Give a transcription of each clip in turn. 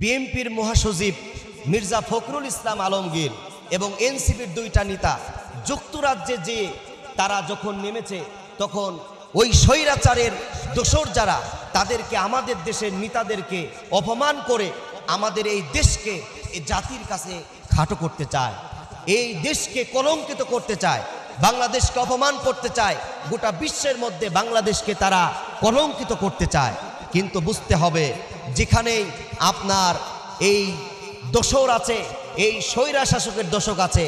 বিএনপির মহাসচিব মির্জা ফখরুল ইসলাম আলমগীর এবং এনসিপির দুইটা নেতা যুক্তরাজ্যে যে তারা যখন নেমেছে, তখন ওই স্বৈরাচারের দোসর যারা তাদেরকে, আমাদের দেশের নেতাদেরকে অপমান করে আমাদের এই দেশকে এই জাতির কাছে খাটো করতে চায়। এই দেশকে কলঙ্কিত করতে চায়, বাংলাদেশকে অপমান করতে চায়, গোটা বিশ্বের মধ্যে বাংলাদেশকে তারা কলঙ্কিত করতে চায়। কিন্তু বুঝতে হবে যেখানেই আপনার এই দোসর আছে, এই স্বৈরা শাসকের দোষক আছে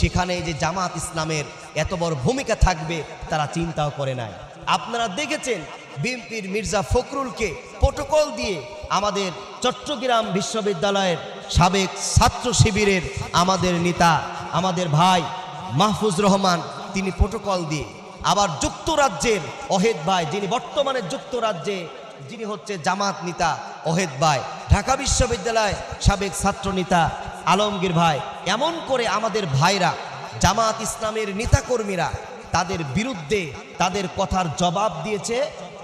সেখানে যে জামাত ইসলামের এত বড় ভূমিকা থাকবে, তারা চিন্তাও করে নাই। আপনারা দেখেছেন বিএনপির মির্জা ফখরুলকে প্রোটোকল দিয়ে আমাদের চট্টগ্রাম বিশ্ববিদ্যালয়ের সাবেক ছাত্র শিবিরের আমাদের নেতা, আমাদের ভাই মাহফুজ রহমান তিনি প্রোটোকল দিয়ে। আবার যুক্তরাজ্যের অহেদ ভাই যিনি বর্তমানে যুক্তরাজ্যে, যিনি হচ্ছে জামাত নেতা অহেদ ভাই, ঢাকা বিশ্ববিদ্যালয় সাবেক ছাত্র নেতা আলমগীর ভাই, এমন করে আমাদের ভাইরা, জামাত ইসলামের নেতাকর্মীরা তাদের বিরুদ্ধে তাদের কথার জবাব দিয়েছে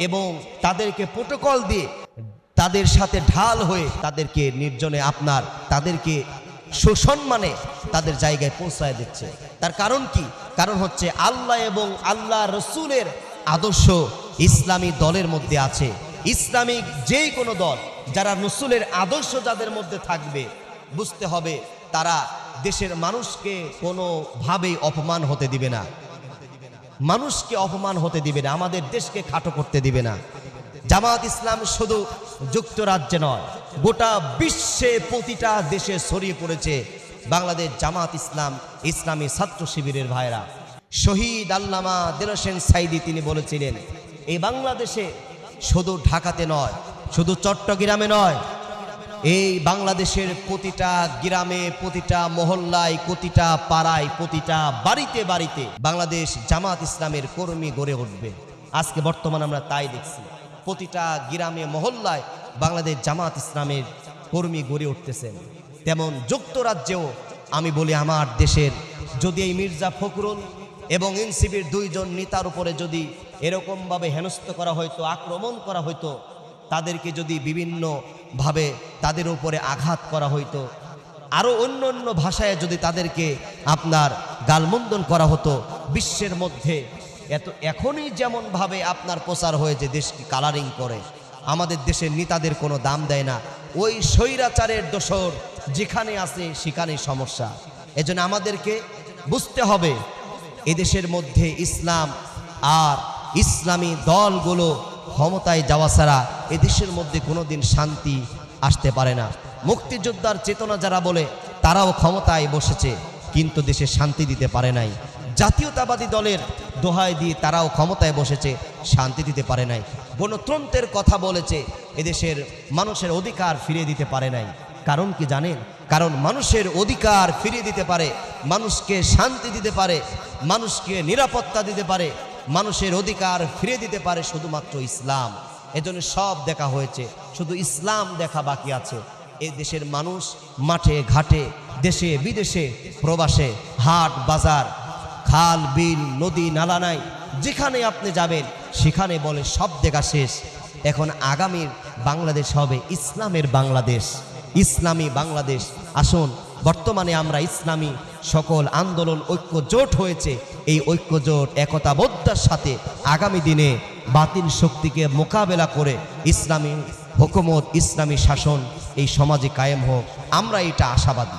এবং তাদেরকে প্রোটোকল দিয়ে তাদের সাথে ঢাল হয়ে তাদেরকে নির্জনে আপনার, তাদেরকে সুসম্মানে তাদের জায়গায় পৌঁছায় দিচ্ছে। তার কারণ কি? কারণ হচ্ছে আল্লাহ এবং আল্লাহ রসুলের আদর্শ ইসলামী দলের মধ্যে আছে। ইসলামিক যেই কোনো দল যারা রসুলের আদর্শ যাদের মধ্যে থাকবে, বুঝতে হবে তারা দেশের মানুষকে কোনোভাবেই অপমান হতে দিবে না। মানুষকে অপমান হতে দিবে না, আমাদের দেশকে খাটো করতে দিবে না। জামাত ইসলাম শুধু যুক্তরাজ্যে নয়, গোটা বিশ্বে প্রতিটা দেশে ছড়িয়ে পড়েছে বাংলাদেশ জামাত ইসলাম, ইসলামী ছাত্র শিবিরের ভাইরা। শহীদ আল্লামা দেরসেন সাইদি তিনি বলেছিলেন এই বাংলাদেশে শুধু ঢাকাতে নয় শুধু চট্টগ্রামে নয়, এই বাংলাদেশের প্রতিটা গ্রামে, প্রতিটা মহল্লায়, প্রতিটা পাড়ায়, প্রতিটা বাড়িতে বাড়িতে বাংলাদেশ জামাত ইসলামের কর্মী গড়ে উঠবে। আজকে বর্তমান আমরা তাই দেখছি। প্রতিটা গ্রামে, মহল্লায় বাংলাদেশ জামাত ইসলামের কর্মী গড়ে উঠতেছেন। তেমন যুক্তরাজ্যেও আমি বলি আমার দেশের, যদি এই মির্জা ফখরুল এবং এনসিবির দুইজন নেতার উপরে যদি এরকমভাবে হেনস্থ করা হয়তো, আক্রমণ করা হয়তো তাদেরকে যদি বিভিন্নভাবে তাদের উপরে আঘাত করা হইতো আরও অন্য অন্য ভাষায় যদি তাদেরকে আপনার গালমন্দন করা হতো, বিশ্বের মধ্যে এত, এখনই যেমনভাবে আপনার প্রচার হয়েছে দেশকে কালারিং করে, আমাদের দেশের নেতাদের কোনো দাম দেয় না। ওই স্বৈরাচারের দোসর যেখানে আছে সেখানেই সমস্যা। এজন্য আমাদেরকে বুঝতে হবে, এদেশের মধ্যে ইসলাম আর ইসলামী দলগুলো ক্ষমতায় যাওয়া ছাড়া এদেশের মধ্যে কোনোদিন শান্তি আসতে পারে না। মুক্তিযোদ্ধার চেতনা যারা বলে, তারাও ক্ষমতায় বসেছে, কিন্তু দেশে শান্তি দিতে পারে নাই। জাতীয়তাবাদী দলের দোহায় দিয়ে তারাও ক্ষমতায় বসেছে, শান্তি দিতে পারে নাই। গণতন্ত্রের কথা বলেছে এদেশের মানুষের অধিকার ফিরিয়ে দিতে পারে নাই। কারণ কি জানেন? কারণ মানুষের অধিকার ফিরিয়ে দিতে পারে, মানুষকে শান্তি দিতে পারে, মানুষকে নিরাপত্তা দিতে পারে মানুষের অধিকার ফিরে দিতে পারে শুধুমাত্র ইসলাম। এজন্য সব দেখা হয়েছে, শুধু ইসলাম দেখা বাকি আছে। এই দেশের মানুষ মাঠে, ঘাটে, দেশে, বিদেশে, প্রবাসে, হাট, বাজার, খাল, বিল, নদী, নালা নাই, যেখানে আপনি যাবেন, সেখানে বলে সব দেখা শেষ। এখন আগামীর বাংলাদেশ হবে ইসলামের বাংলাদেশ, ইসলামী বাংলাদেশ। আসুন বর্তমানে আমরা ইসলামী সকল আন্দোলন, ঐক্য জোট হয়েছে। এই ঐক্য জোট একতাবদ্ধার সাথে আগামী দিনে বাতিল শক্তিকে মোকাবেলা করে ইসলামী হুকুমত, ইসলামী শাসন এই সমাজে কায়েম হোক। আমরা এটা আশাবাদী।